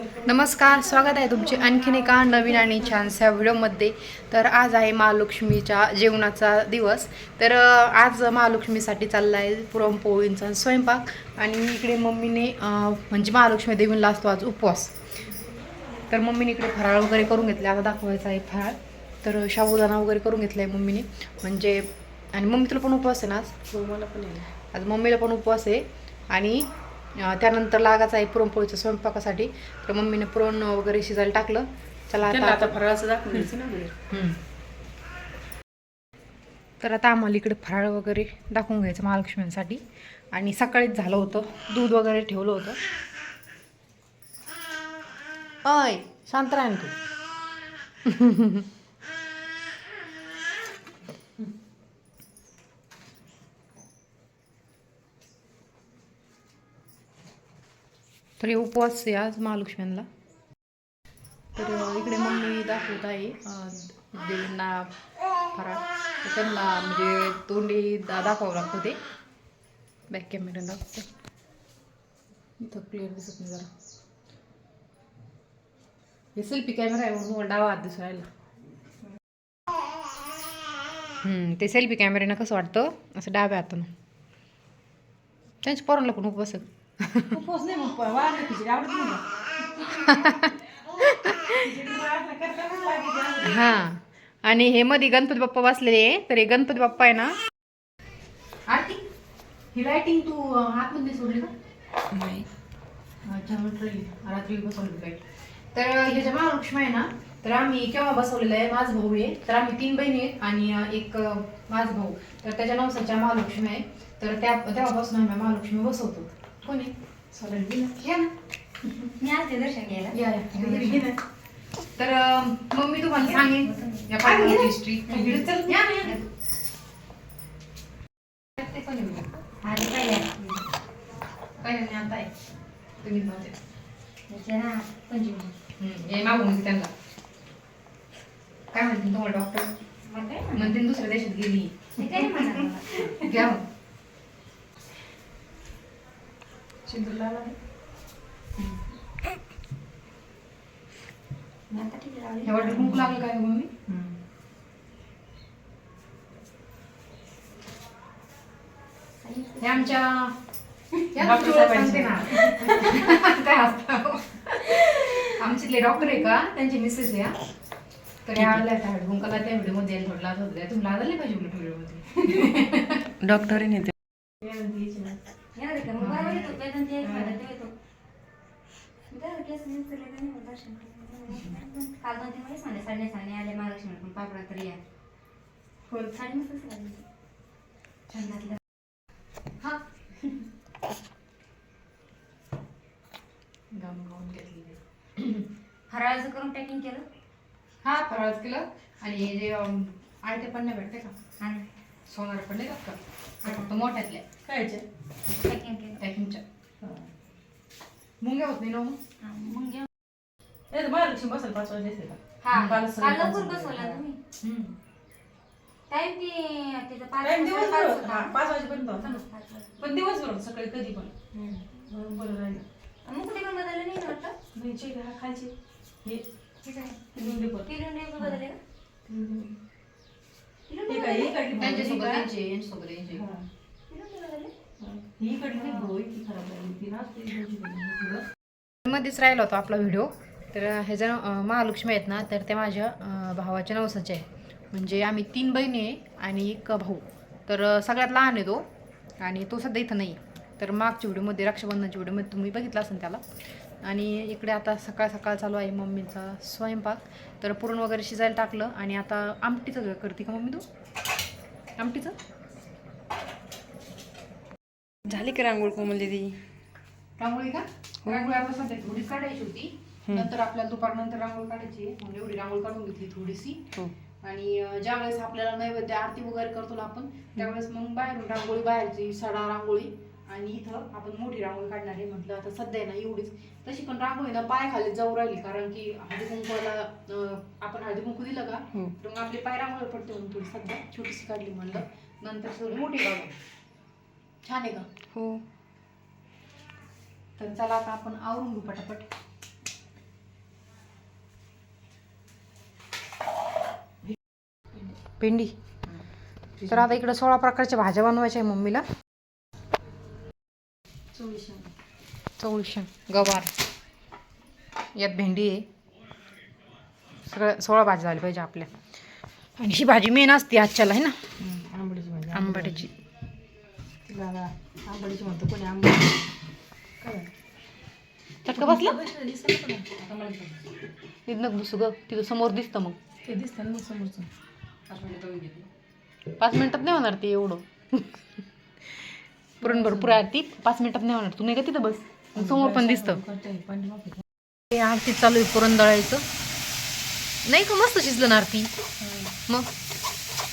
नमस्कार स्वागत आहे तुमचे आणखीन एका नवीन आणि छानशा व्हिडिओमध्ये. तर आज आहे महालक्ष्मीच्या जेवणाचा दिवस. तर आज महालक्ष्मीसाठी चालला आहे पुरणपोळींचा स्वयंपाक आणि इकडे मम्मीने म्हणजे महालक्ष्मी देवीला असतो आज उपवास. तर मम्मीने इकडे फराळ वगैरे करून घेतले. आता दाखवायचा आहे फराळ. तर साबुदाणा वगैरे करून घेतला आहे मम्मीने. म्हणजे आणि मम्मी तुला पण उपवास आहे ना आज? मला पण आहे. आज मम्मीला पण उपवास आहे. आणि त्यानंतर लागायचा आहे पुरणपोळीच्या स्वयंपाकासाठी. तर मम्मीने पुरण वगैरे शिजायला टाकलं. चला आता आता फराळाचं ना. तर आता आम्हाला इकडे फराळ वगैरे दाखवून घ्यायचं महालक्ष्मींसाठी. आणि सकाळीच झालं होतं. दूध वगैरे ठेवलं होतं. अय शांत राह तू. तर हे उपवास आहे आज महालक्ष्म्यांना तर अ, इकडे मम्मी दाखवत आहे देवींना फराळ. त्यांना म्हणजे तोंडी दा दाखवावं लागतं ते. बॅक कॅमेरा दाखवते इथं क्लिअर दिसत नाही जरा. हे सेल्फी कॅमेरा आहे म्हणून डावा हात दिसून राहिला. ते सेल्फी कॅमेऱ्यानं कसं वाटतं? असं डाव्या हातानं. त्यांच्या पोरांना पण उपवास मग वाढलं खिचडी आवडत नाही आवडत. हा आणि हे मध्ये गणपती बाप्पा बसलेले आहे तर हे गणपती बाप्पा आहे ना आरती ही लाइटिंग तू आतमध्ये सोडली का नाही रात्री बसवली लाइट तर हे जे महालक्ष्मी आहे ना तर आम्ही केव्हा बसवलेलं आहे माझ भाऊ आहे तर आम्ही तीन बहिणी आहेत आणि एक माझ भाऊ तर त्याच्या नवसाच्या महालक्ष्मी आहे तर त्या तेव्हापासून आम्ही महालक्ष्मी बसवतो कोणी? चालेल घे ना. मी आलते दर्शन घ्यायला. या या. घे ना. तर मग मी तुम्हाला सांगेन. या पाठीमागची हिस्ट्री चल. या ना, या. ना. ते कोणी बोललं? आधी पहिल्या पहिल्यांदा आता आहे. तुम्ही त्याच्या ना हे मागून त्यांना. काय म्हणते तुम्हाला डॉक्टर काय? म्हणते दुसऱ्या देशात गेली. काय नाही. घ्या हे लागलं काय मम्मी? हे आमच्या डॉक्टर काय असतं? आमच्यातले आहे का? त्यांचे मिसेस आहे. तर या आल्या त्या व्हिडिओमध्ये तुम्ही पाहिजे व्हिडिओमध्ये डॉक्टर केले दोन तीन वेळेस साडे साडे आले महालक्ष्मी पण पापडा तरी या. साडे मस्त लागली छान घातलं हा घेतली फराळाचं करून पॅकिंग केलं? हा फराळच केलं. आणि हे जे अम, आहे ते पण नाही भेटते का? सोनार पण नाही का? ते फक्त मोठ्यातल्या. केलं. पॅकिंगच्या मुंग्या होत नाही ना मग? हा, मग घेऊन नाही तर महालक्ष्मी बसेल पाच वाजता? हा काल सगळं लवकर बसवला. तुम्ही. टाइम ती पाच टाइम दिवसभर पाच होता. हा, पाच वाजेपर्यंत. पण दिवसभर सकाळी कधी पण. हम्म. म्हणून बरं राहिलं मग कुठे पण बदलले नाही ना वाटतं? नाही चेक हा खालचे. हे. ठीक आहे पण. बदलले का? काढली त्यांच्यासोबत ही? यांचे यांच्यासोबत हा. हा. ही ही खराब झाली ती ना ती. मध्येच राहिला होता आपला व्हिडिओ तर ह्याच्या अं, महालक्ष्मी आहेत ना तर त्या माझ्या भावाच्या नवसाच्या आहे म्हणजे आम्ही तीन बहिणी आहे आणि एक भाऊ तर सगळ्यात लहान आहे तो आणि तो सध्या इथं नाही तर मागच्या व्हिडिओमध्ये रक्षाबंधनच्या व्हिडिओमध्ये तुम्ही बघितलं असेल त्याला आणि इकडे आता सकाळ सकाळ चालू आहे मम्मीचा स्वयंपाक तर पुरण वगैरे शिजायला टाकलं आणि आता आमटीचं करते का मम्मी तू आमटीचं? झाली की रांगोळ कोमल दिदी रांगोळी का? रांगोळी आपण सध्या थोडीच काढायची होती. नंतर आपल्याला दुपारनंतर रांगोळी काढायची. म्हणून एवढी रांगोळी काढून घेतली थोडीशी. हो. आणि अं, ज्यावेळेस आपल्याला नैवेद्य आरती वगैरे करतो ना आपण त्यावेळेस मग बाहेरून रांगोळी बाहेरची सडा रांगोळी आणि इथं आपण मोठी रांगोळी काढणार आहे म्हटलं आता सध्या ना एवढीच. तशी पण रांगोळी ना पाय खाली जाऊ राहिली कारण की हळदी कुंकवाला आपण हळदी कुंकू दिलं का हो. तर मग आपले पाय रांगोळ पडते म्हणून थोडी सध्या छोटीशी काढली म्हणलं. नंतर सर मोठी काढू छान आहे का? हो. तर चला आता आपण आवरून घेऊ पटापट. भेंडी तर आता इकडं सोळा प्रकारच्या भाज्या बनवायच्या आहे मम्मीला. चवळीशे गवार. यात भेंडी आहे. सगळं सोळा भाज्या झाल्या पाहिजे आपल्या. आणि ही भाजी मेन असते आजच्याला आहे ना? आंबडीची भाजी आता आंबडीची म्हणतो कोणी झालं? चटका बसला? बसलं, दिसतं ना तुला? आता मला दिसतं. तिथं बसू ग तिथं समोर दिसतं मग. ते दिसतं ना मग समोरचं. पाच मिनिटात नाही होणार ते एवढं. पुरण भरपूर आहे ती पाच मिनिटात नाही होणार. तू नाही का तिथं बस? समोर पण दिसतं. ते आरती चालू आहे पुरण दळायचं नाही का? मस्त शिजलं ना आरती. मग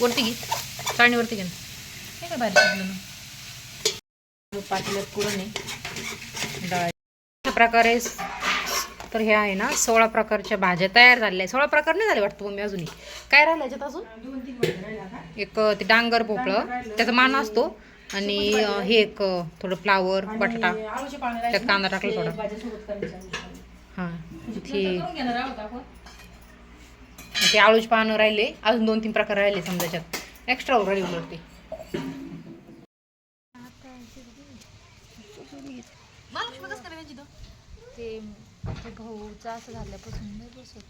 वरती घे. चाळणीवरती घे ना. नाही का बाहेर शिजलं ना? पातेल्यात पुरण आहे. डाळ. अशा प्रकारे तर हे आहे ना सोळा प्रकारच्या भाज्या तयार झालेल्या आहे सोळा प्रकार नाही झाले वाटतं मम्मी अजूनही. काय राहिलं याच्यात अजून? एक ते डांगर भोपळं. त्याचा मान असतो. आणि हे एक थोडं फ्लावर बटाटा त्यात. कांदा टाकला ते थोडा. हां म्हणजे ते आळूचे पानं राहिले अजून दोन तीन प्रकार राहिले समजा त्याच्यात एक्स्ट्रा राहिले उलट ते. ते ते भाऊचं असं झाल्यापासून नाही बसत.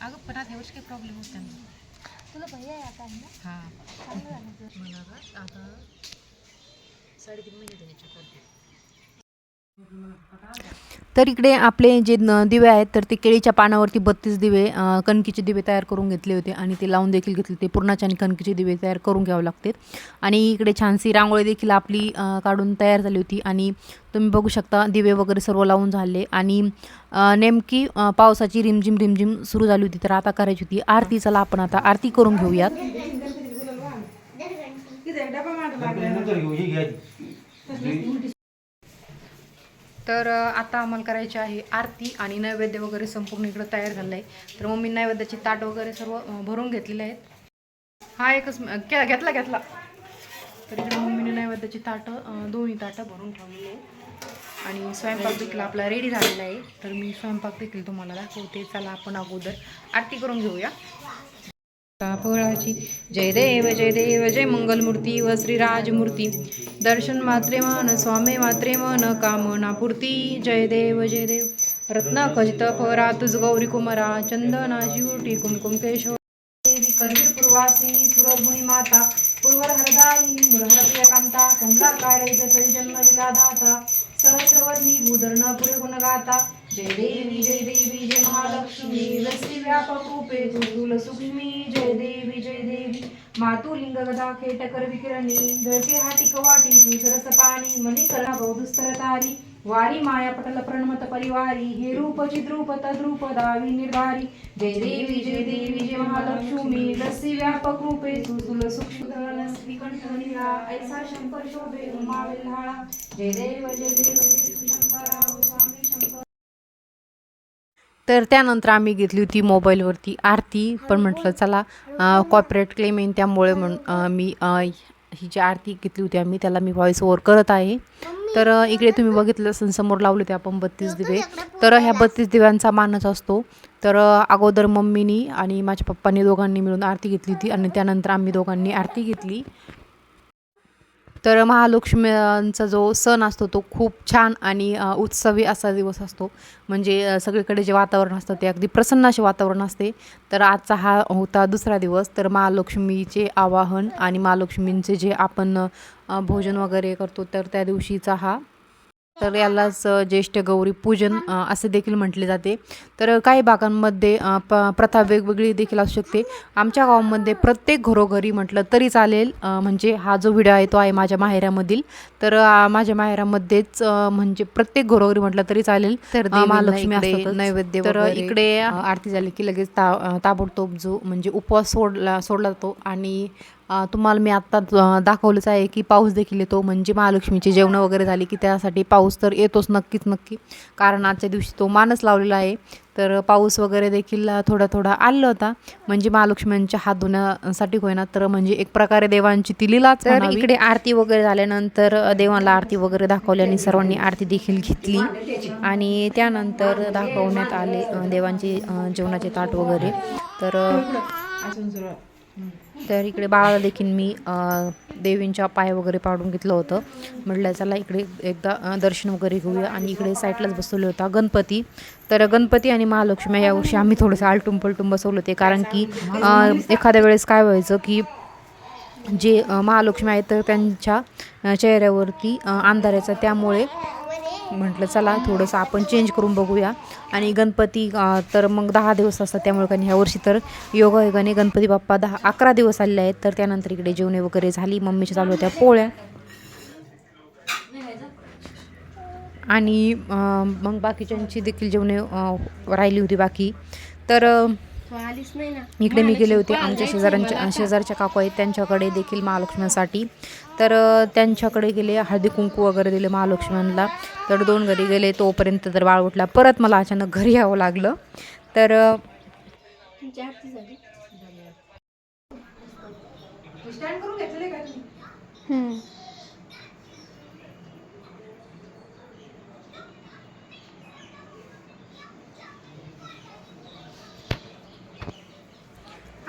अगं पण आता वर्ष काही प्रॉब्लेम होत नाही. तुला भैया आता आहे ना? हां. चांगलं झालं आता साडेतीन महिने झाले चक्कर तर इकडे आपले जे दिवे आहेत तर ते केळीच्या पानावरती बत्तीस दिवे कणकीचे दिवे तयार करून घेतले होते आणि ते लावून देखील घेतले होते. पूर्णाचे आणि कणकीचे दिवे तयार करून घ्यावे लागतात आणि इकडे छानशी रांगोळी देखील आपली काढून तयार झाली होती आणि तुम्ही बघू शकता दिवे वगैरे सर्व लावून झाले आणि नेमकी पावसाची रिमझिम रिमझिम सुरू झाली होती. तर आता करायची होती आरती. चला आपण आता आरती करून घेऊयात तिथे एक डबा मागं लागलाय. तर आता आम्हाला करायची आहे आरती आणि नैवेद्य वगैरे संपूर्ण इकडं तयार झालं आहे तर मम्मी नैवेद्याची ताट वगैरे सर्व भरून घेतलेले आहेत. हा एकच घेतला घेतला. तर इकडे मम्मीने नैवेद्याची ताटं दोन्ही ताटं भरून ठेवलेली आहे आणि स्वयंपाक देखील आपला रेडी झालेला आहे. तर मी स्वयंपाक देखील तुम्हाला दाखवते. चला आपण अगोदर आरती करून घेऊया. फळाची जय देव जय देव जय मंगलमूर्ती व श्रीराजमूर्ती दर्शन मात्रे मन स्वामी मात्रे मन कामना पूर्ती। जय देव जय देव। रत्न खजित परा तुझ गौरी कुमरा चंदना शिवटी कुमकुम केशव। देवी करवीर पूर्वासिनी सुरभुणी माता। पूर्वर हरदायिनी मुरहर प्रियकांता कमलाकार जतरी जन्म विलादाता। सहस्रवर्णी भूधरण पुरे गुणगाता। जय देवी जय देवी जय महालक्ष्मी। रसी व्यापक रूपे तुल सूक्ष्मी जय देवी जय देवी। मातुलिंग गदा खेटकर विकिरणी। धडके हाटिक वाटी ती सरस पाणी। मणिकला बौद्धस्तर तारी वारी माया पटल प्रणमत परिवारी हे रूप चिद्रूप तद्रूप दावी निर्धारी. जय देवी जय देवी जय महालक्ष्मी रसी व्यापक रूपे सुसुल सूक्ष्म श्रीकंठ नीळा ऐसा शंकर शोभे उमा विल्हाळा जय देव जय देव जय शिवशंकरा ओ स्वामी शंकर. तर त्यानंतर आम्ही घेतली होती मोबाईलवरती आरती पण म्हटलं चला कॉपरेट क्लेम येईन त्यामुळे म्हण मी ही जी आरती घेतली होती आम्ही त्याला मी व्हॉइस ओव्हर करत आहे. तर इकडे तुम्ही बघितलं असेल समोर लावले ते आपण बत्तीस दिवे. तर ह्या बत्तीस दिव्यांचा मानच असतो. तर अगोदर मम्मीनी आणि माझ्या पप्पांनी दोघांनी मिळून आरती घेतली होती आणि त्यानंतर आम्ही दोघांनी आरती घेतली. तर महालक्ष्मीचा जो सण असतो तो खूप छान आणि उत्सवी असा दिवस असतो. म्हणजे सगळीकडे जे वातावरण असतं ते अगदी प्रसन्न असे वातावरण असते. तर आजचा हा होता दुसरा दिवस. तर महालक्ष्मीचे आवाहन आणि महालक्ष्मींचे जे आपण भोजन वगैरे करतो तर त्या दिवशीचा हा. तर यालाच ज्येष्ठ गौरी पूजन असे देखील म्हटले जाते. तर काही भागांमध्ये प प्रथा वेगवेगळी देखील असू शकते. आमच्या गावामध्ये प्रत्येक घरोघरी म्हटलं तरी चालेल म्हणजे हा जो व्हिडिओ आहे तो आहे माझ्या माहेरामधील. तर माझ्या माहेरामध्येच म्हणजे प्रत्येक घरोघरी म्हटलं तरी चालेल. तर महालक्ष्मी. नैवेद्य तर इकडे आरती झाली की लगेच ता ताबडतोब जो म्हणजे उपवास सोडला सोडला जातो. आणि तुम्हाला मी आत्ता दाखवलंच आहे की पाऊस देखील येतो. म्हणजे महालक्ष्मीची जेवणं वगैरे झाली की त्यासाठी पाऊस तर येतोच नक्कीच नक्की. कारण आजच्या दिवशी तो मानच लावलेला आहे. तर पाऊस वगैरे देखील थोडा थोडा आलेला होता. म्हणजे महालक्ष्म्यांच्या हात धुण्यासाठी होईना तर म्हणजे एक प्रकारे देवांची ती लीलाच तर इकडे आरती वगैरे झाल्यानंतर देवाला आरती वगैरे दाखवली आणि सर्वांनी आरती देखील घेतली. आणि त्यानंतर दाखवण्यात आले देवांचे जेवणाचे ताट वगैरे. तर अजून तर इकडे बाळाला देखील मी देवींच्या पाय वगैरे पाडून घेतलं होतं. म्हटलं चला इकडे एकदा दर्शन वगैरे घेऊया. आणि इकडे साईडलाच बसवले होता गणपती. तर गणपती आणि महालक्ष्मी यावर्षी आम्ही थोडंसं आलटून पलटून बसवलं होते. कारण की एखाद्या वेळेस काय व्हायचं की जे महालक्ष्मी आहेत तर त्यांच्या चेहऱ्यावरती अंधारायचा अंधार यायचा त्यामुळे म्हटलं चला थोडंसं आपण चेंज करून बघूया. आणि गणपती तर मग दहा दिवस असतात त्यामुळे कारण ह्या वर्षी तर योगायोगाने गणपती बाप्पा दहा अकरा दिवस आलेले आहेत तर त्यानंतर इकडे जेवणे वगैरे झाली मम्मीच्या चालू होत्या पोळ्या. आणि मग बाकीच्यांची देखील जेवणे राहिली होती बाकी. तर आलीच नाही ना. इकडे मी गेले होते. आमच्या शेजाऱ्यांच्या शेजारच्या काकू आहेत. त्यांच्याकडे देखील महालक्ष्म्यांसाठी तर त्यांच्याकडे गेले हळदी कुंकू वगैरे दिले महालक्ष्म्यांना तर दोन घरी गेले. तोपर्यंत तर बाळ उठला. परत मला अचानक घरी यावं लागलं. तर अ, तुमच्या आरतीसाठी स्टँड करून घेतले का तुम्ही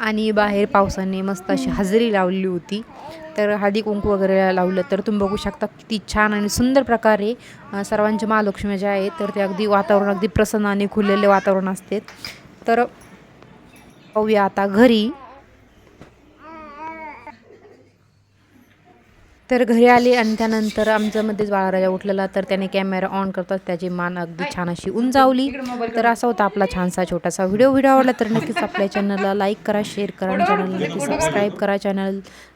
आणि बाहेर पावसाने मस्त अशी हजेरी लावली होती. तर हळदी कुंकू वगैरे लावलं तर तुम्ही बघू शकता किती छान आणि सुंदर प्रकारे सर्वांच्या महालक्ष्मी ज्या आहेत तर ते अगदी वातावरण अगदी प्रसन्न आणि खुललेले वातावरण असते. तर पाहूया आता घरी. तर घरी आले आणि त्यानंतर आमच्यामध्येच बाळाराजा उठलेला. तर त्याने कॅमेरा ऑन करतात त्याची मान अगदी छान अशी उंचावली. तर असा होता आपला छानसा छोटासा व्हिडिओ व्हिडिओ आवडला तर नक्कीच आपल्या चॅनलला लाईक करा शेअर करा चॅनलला नक्की सबस्क्राईब करा.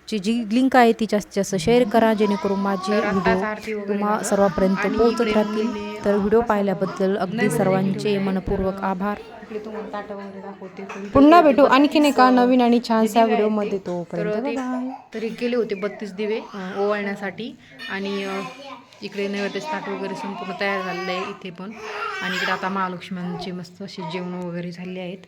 चॅनलची जी लिंक आहे ती जास्तीत जास्त शेअर करा जेणेकरून माझे व्हिडिओ तुम्हा सर्वांपर्यंत पोहोचत राहतील. तर व्हिडिओ पाहिल्याबद्दल अगदी सर्वांचे मनपूर्वक आभार. पुन्हा भेटू. आणखीन एका नवीन आणि छानशा व्हिडिओमध्ये बाय तरी गेले होते बत्तीस दिवे ओवाळण्यासाठी. आणि इकडे नैवेद्य ताट वगैरे संपूर्ण तयार झालेलं आहे इथे पण. आणि इकडे आता महालक्ष्म्यांचे मस्त असे जेवण वगैरे झाले आहेत.